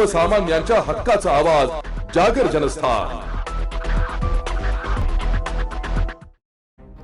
सर्वसामान्यांच्या हक्काचा आवाज जागर जनस्थान.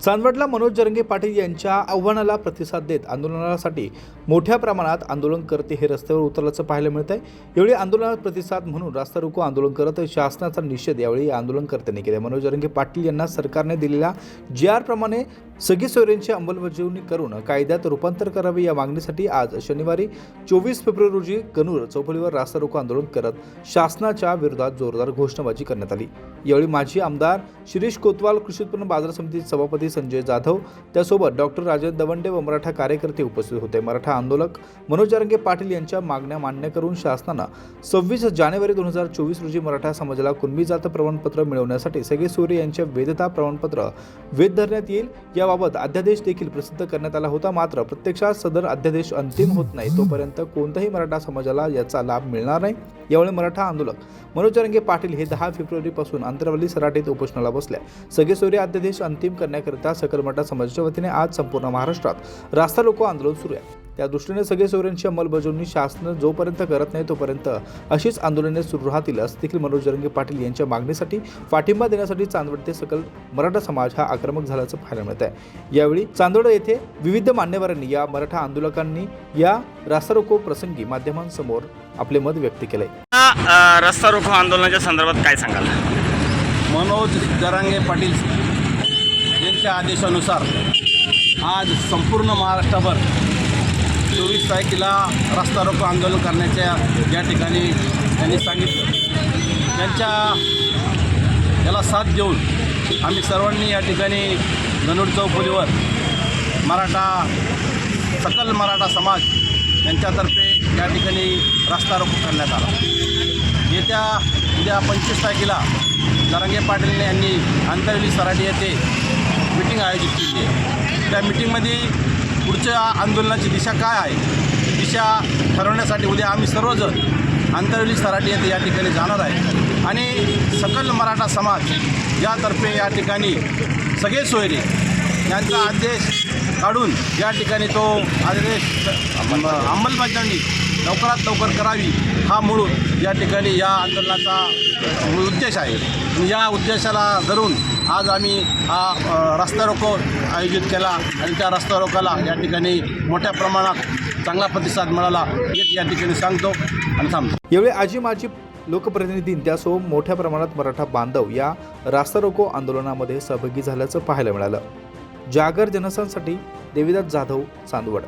चांदवडला मनोज जरंगे पाटील यांच्या आव्हानाला प्रतिसाद देत आंदोलनासाठी मोठ्या प्रमाणात आंदोलन करते हे रस्त्यावर उतरल्याचं पाहायला मिळत आहे. यावेळी आंदोलनात प्रतिसाद म्हणून रास्ता रोको आंदोलन करत शासनाचा निषेध यावेळी आंदोलनकर्त्यांनी केला. मनोज जरंगे पाटील यांना सरकारने दिलेल्या जी आरप्रमाणे सगळी सोयऱ्यांची अंमलबजावणी करून कायद्यात रूपांतर करावे या मागणीसाठी आज शनिवारी चोवीस फेब्रुवारी रोजी कनूर चौफुलीवर रास्ता रोको आंदोलन करत शासनाच्या विरोधात जोरदार घोषणाबाजी करण्यात आली. यावेळी माजी आमदार शिरीष कोतवाल कृषी उत्पन्न बाजार समितीचे सभापती संजय जाधव त्यासोबत डॉक्टर राजेंद्र दवंडे व मराठा कार्यकर्ते उपस्थित होते. मराठा आंदोलक मनोज जरंगे पाटील यांच्या मागण्या मान्य करून शासनानं सव्वीस जानेवारी दोन हजार चोवीस रोजी मराठा समाजाला कुणबी जात प्रमाणपत्र मिळवण्यासाठी सगळे सूर्य यांच्या वेदता प्रमाणपत्र वेध धरण्यात येईल या याबाबत अध्यादेश देखील प्रसिद्ध करण्यात आला होता. मात्र प्रत्यक्षात सदर अध्यादेश अंतिम होत नाही तोपर्यंत कोणत्याही मराठा समाजाला याचा लाभ मिळणार नाही. यावेळी मराठा आंदोलक मनोज पाटील हे दहा फेब्रुवारीपासून आंतरवली सराटीत उपोषणाला बसल्या. सगळे सूर्य अध्यादेश अंतिम करण्याकरिता सकल मराठा समाजाच्या वतीने आज संपूर्ण महाराष्ट्रात रास्ता रोको आंदोलन सुरू आहे. त्या दृष्टीने सगळे सोयऱ्यांची अंमलबजावणी शासन जोपर्यंत करत नाही तोपर्यंत अशीच आंदोलने सुरू राहतील असं देखील मनोज जरंगे पाटील यांच्या मागणीसाठी पाठिंबा देण्यासाठी चांदवड ते सकल मराठा समाज हा आक्रमक झाल्याचं पाहायला मिळत आहे. यावेळी चांदवड येथे विविध मान्यवरांनी या मराठा आंदोलकांनी या रास्ता रोको प्रसंगी माध्यमांसमोर आपले मत व्यक्त केले रस्ता रोको आंदोलनाच्या संदर्भात काय सांगाल? मनोज जरांगे पाटील यांच्या आदेशानुसार आज संपूर्ण महाराष्ट्रभर चोवीस तारखेला रस्ता रोको आंदोलन करण्याच्या या ठिकाणी त्यांनी सांगितलं. त्यांच्या याला साथ देऊन आम्ही सर्वांनी या ठिकाणी गणूर चौफुलीवर मराठा सकल मराठा समाज यांच्यातर्फे या ठिकाणी रस्ता रोको करण्यात आला. येत्या उद्या पंचवीस तारखेला जरांगे पाटील यांनी आंतरवली सराटी येथे मिटिंग आयोजित केली आहे. त्या मिटिंगमध्ये पुढच्या आंदोलनाची दिशा काय आहे? दिशा ठरवण्यासाठी उद्या आम्ही सर्वजण आंतरवली सराटी येथे या ठिकाणी जाणार आहे. आणि सकल मराठा समाज यातर्फे या ठिकाणी सगळे सोयरे यांचा आदेश काढून या ठिकाणी तो आदेश अंमलबजावणी लवकरात लवकर करावी हा मूळ या ठिकाणी या आंदोलनाचा उद्देश आहे. या उद्देशाला धरून आज आम्ही हा रस्ता रोको आयोजित केला आणि त्या रस्ता रोकाला या ठिकाणी मोठ्या प्रमाणात चांगला प्रतिसाद मिळाला हेच या ठिकाणी सांगतो आणि थांबतो. यावेळी आजी माजी लोकप्रतिनिधी त्यासोबत मोठ्या प्रमाणात मराठा बांधव या रास्ता रोको आंदोलनामध्ये सहभागी झाल्याचं पाहायला मिळालं. जागर जनसांसाठी देविदास जाधव चांदवड.